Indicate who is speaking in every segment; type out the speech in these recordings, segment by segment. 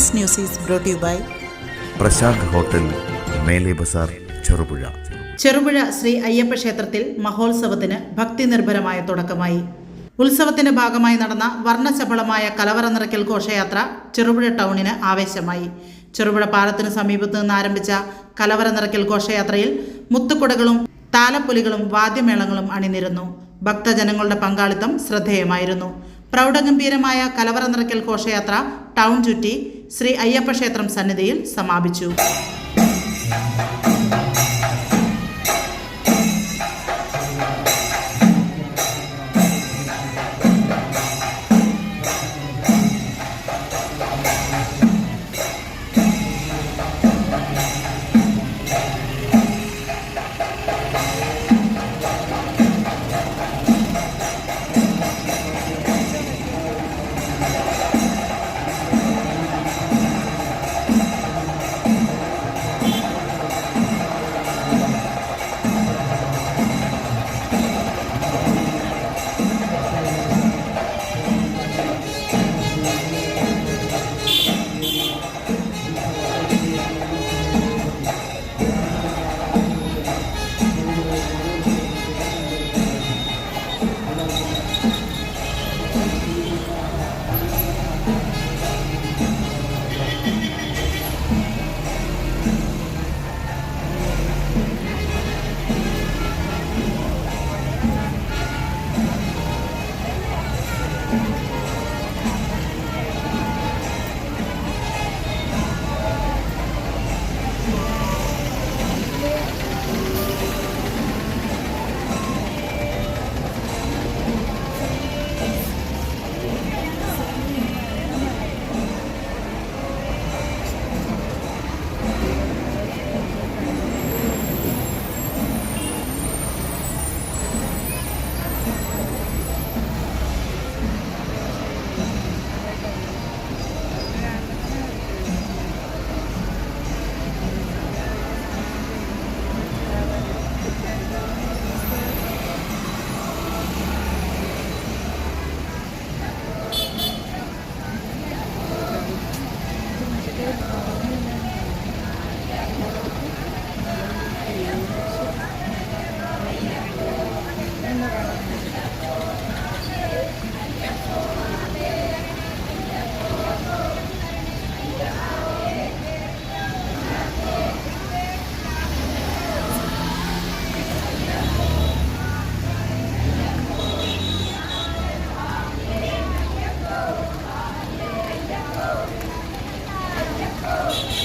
Speaker 1: This news is brought you by
Speaker 2: Prashanth hotel Mele Bazar Cherupuzha.
Speaker 1: Cherupuzha Shri Ayyappa ക്ഷേത്രത്തിൽ മഹോത്സവത്തിന് ഭക്തി നിർഭരമായ തുടക്കമായി. ഉത്സവത്തിന്റെ ഭാഗമായി നടന്ന വർണശബളമായ കലവറ നിറയ്ക്കൽ ഘോഷയാത്ര ചെറുപുഴ ടൗണിന് ആവേശമായി. ചെറുപുഴ പാലത്തിന് സമീപത്ത് നിന്ന് ആരംഭിച്ച കലവറ നിറയ്ക്കൽ ഘോഷയാത്രയിൽ മുത്തുക്കുടകളും താലപ്പൊലികളും വാദ്യമേളങ്ങളും അണിനിരുന്നു. ഭക്തജനങ്ങളുടെ പങ്കാളിത്തം ശ്രദ്ധേയമായിരുന്നു. പ്രൗഢഗംഭീരമായ കലവറ നിറയ്ക്കൽ ഘോഷയാത്ര ടൗൺ ചുറ്റി ശ്രീ അയ്യപ്പ ക്ഷേത്രം സന്നിധിയിൽ സമാപിച്ചു. Wow.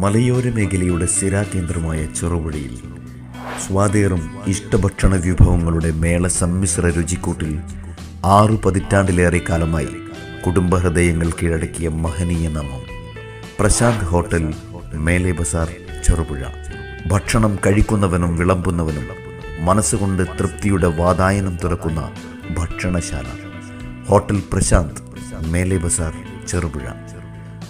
Speaker 2: മലയോര മേഖലയുടെ സ്ഥിരാകേന്ദ്രമായ ചെറുപുഴയിൽ സ്വാതേറും ഇഷ്ടഭക്ഷണ വിഭവങ്ങളുടെ മേള സമ്മിശ്ര രുചിക്കൂട്ടിൽ ആറു പതിറ്റാണ്ടിലേറെ കാലമായി കുടുംബഹൃദയങ്ങൾ കീഴടക്കിയ മഹനീയ നാമം. പ്രശാന്ത് ഹോട്ടൽ മേലെ ബസാർ ചെറുപുഴ. ഭക്ഷണം കഴിക്കുന്നവനും വിളമ്പുന്നവനും മനസ്സുകൊണ്ട് തൃപ്തിയുടെ വാതായനം തുറക്കുന്ന ഭക്ഷണശാല. ഹോട്ടൽ പ്രശാന്ത് മേലെ ബസാർ ചെറുപുഴ.